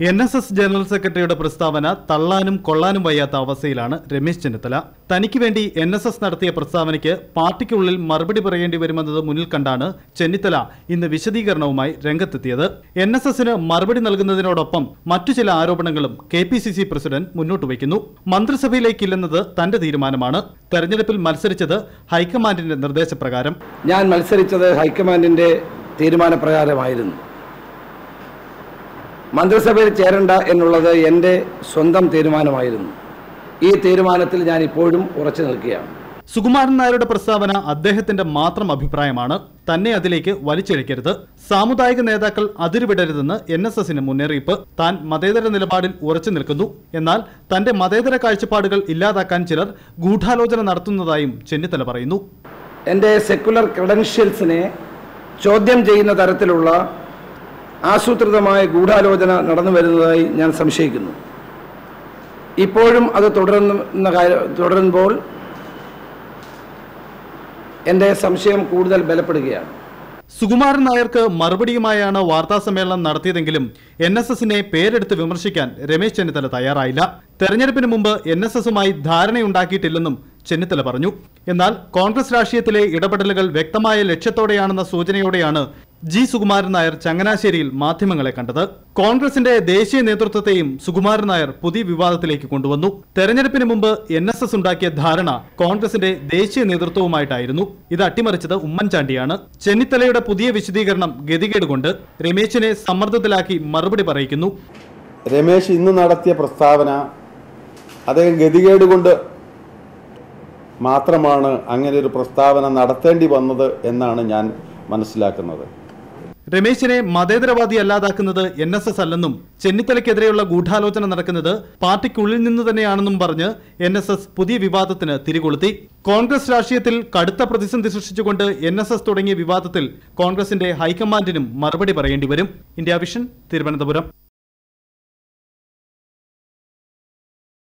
N S S general സെക്രട്ടറിയുടെ പ്രസ്താവന തള്ളാനും കൊള്ളാനും വയ്യാത്ത അവസ്ഥയിലാണ് രമേശ് ചെന്നിത്തല. തനിക്ക് വേണ്ടി എൻ എസ് എസ് നടത്തിയ പ്രസ്താവനയ്ക്ക് പാർട്ടിക്കുള്ളിൽ മറുപടി പറയേണ്ടി വരുമെന്നത് മുന്നിൽ കണ്ടാണ് ചെന്നിത്തല ഇന്ന് വിശദീകരണവുമായി രംഗത്തെത്തിയത്. എൻ എസ് എസിന് മറുപടി നൽകുന്നതിനോടൊപ്പം മറ്റു ചില ആരോപണങ്ങളും K P C C president മുന്നോട്ട് വയ്ക്കുന്നു. മന്ത്രിസഭയിലേക്കില്ലെന്നത് തന്റെ തീരുമാനമാണ്. തെരഞ്ഞെടുപ്പിൽ മത്സരിച്ചത് ഹൈക്കമാൻഡിന്റെ നിർദ്ദേശപ്രകാരം. ഞാൻ മത്സരിച്ചത് ഹൈക്കമാൻഡിന്റെ തീരുമാനപ്രകാരമായിരുന്നു. മന്ത്രിസഭയിൽ ചേരണ്ട എന്നുള്ളത് എന്റെ സ്വന്തം തീരുമാനമായിരുന്നു. ഈ തീരുമാനത്തിൽ ഞാൻ ഇപ്പോഴും ഉറച്ചു നിൽക്കുകയാണ്. സുകുമാരൻ നായരുടെ പ്രസ്താവന അദ്ദേഹത്തിന്റെ മാത്രം അഭിപ്രായമാണ്. തന്നെ അതിലേക്ക് വലിച്ചിഴക്കരുത്. സാമുദായിക നേതാക്കൾ അതിരുവിടരുതെന്ന് എൻ എസ് എസിന് മുന്നറിയിപ്പ് താൻ മതേതര നിലപാടിൽ ഉറച്ചു നിൽക്കുന്നു. എന്നാൽ തന്റെ മതേതര കാഴ്ചപ്പാടുകൾ ഇല്ലാതാക്കാൻ ചിലർ ഗൂഢാലോചന നടത്തുന്നതായും ചെന്നിത്തല പറയുന്നു. എന്റെ സെക്യുലർ ക്രെഡൻഷ്യൽസിനെ ചോദ്യം ചെയ്യുന്ന തരത്തിലുള്ള ആസൂത്രിതമായ ഗൂഢാലോചന നടന്നു വരുന്നതായി ഞാൻ സംശയിക്കുന്നു. ഇപ്പോഴും അത് തുടരുന്ന തുടരുമ്പോൾ എന്റെ സംശയം കൂടുതൽ ബലപ്പെടുകയാണ്. സുകുമാരൻ നായർക്ക് മറുപടിയുമായാണ് വാർത്താ സമ്മേളനം നടത്തിയതെങ്കിലും എൻ എസ് എസിനെ പേരെടുത്ത് വിമർശിക്കാൻ രമേശ് ചെന്നിത്തല തയ്യാറായില്ല. തെരഞ്ഞെടുപ്പിന് മുമ്പ് എൻ എസ് എസുമായി ധാരണയുണ്ടാക്കിയിട്ടില്ലെന്നും ചെന്നിത്തല പറഞ്ഞു. എന്നാൽ കോൺഗ്രസ് രാഷ്ട്രീയത്തിലെ ഇടപെടലുകൾ വ്യക്തമായ ലക്ഷ്യത്തോടെയാണെന്ന സൂചനയോടെയാണ് ജി സുകുമാരൻ നായർ ചങ്ങനാശ്ശേരിയിൽ മാധ്യമങ്ങളെ കണ്ടത്. കോൺഗ്രസിന്റെ ദേശീയ നേതൃത്വത്തെയും സുകുമാരൻ നായർ പുതിയ വിവാദത്തിലേക്ക് കൊണ്ടുവന്നു. തെരഞ്ഞെടുപ്പിന് മുമ്പ് എൻ എസ് എസ് ഉണ്ടാക്കിയ ധാരണ കോൺഗ്രസിന്റെ ദേശീയ നേതൃത്വവുമായിട്ടായിരുന്നു. ഇത് അട്ടിമറിച്ചത് ഉമ്മൻചാണ്ടിയാണ്. ചെന്നിത്തലയുടെ പുതിയ വിശദീകരണം ഗതികേട് കൊണ്ട് രമേശിനെ സമ്മർദ്ദത്തിലാക്കി മറുപടി പറയിക്കുന്നു. രമേശ് ഇന്ന് നടത്തിയ പ്രസ്താവന അദ്ദേഹം ഗതികേട് കൊണ്ട് മാത്രമാണ് അങ്ങനെ ഒരു പ്രസ്താവന നടത്തേണ്ടി വന്നത് എന്നാണ് ഞാൻ മനസ്സിലാക്കുന്നത്. രമേശിനെ മതേതരവാദി അല്ലാതാക്കുന്നത് എൻ എസ് എസ് അല്ലെന്നും ചെന്നിത്തലയ്ക്കെതിരെയുള്ള ഗൂഢാലോചന നടക്കുന്നത് പാർട്ടിക്കുള്ളിൽ നിന്ന് തന്നെയാണെന്നും പറഞ്ഞ് എൻ എസ് എസ് പുതിയ വിവാദത്തിന് തിരികൊളുത്തി. കോൺഗ്രസ് രാഷ്ട്രീയത്തിൽ കടുത്ത പ്രതിസന്ധി സൃഷ്ടിച്ചുകൊണ്ട് എൻ എസ് എസ് തുടങ്ങിയ വിവാദത്തിൽ കോൺഗ്രസിന്റെ ഹൈക്കമാൻഡിനും മറുപടി പറയേണ്ടി വരും. India vision Thiruvananthapuram.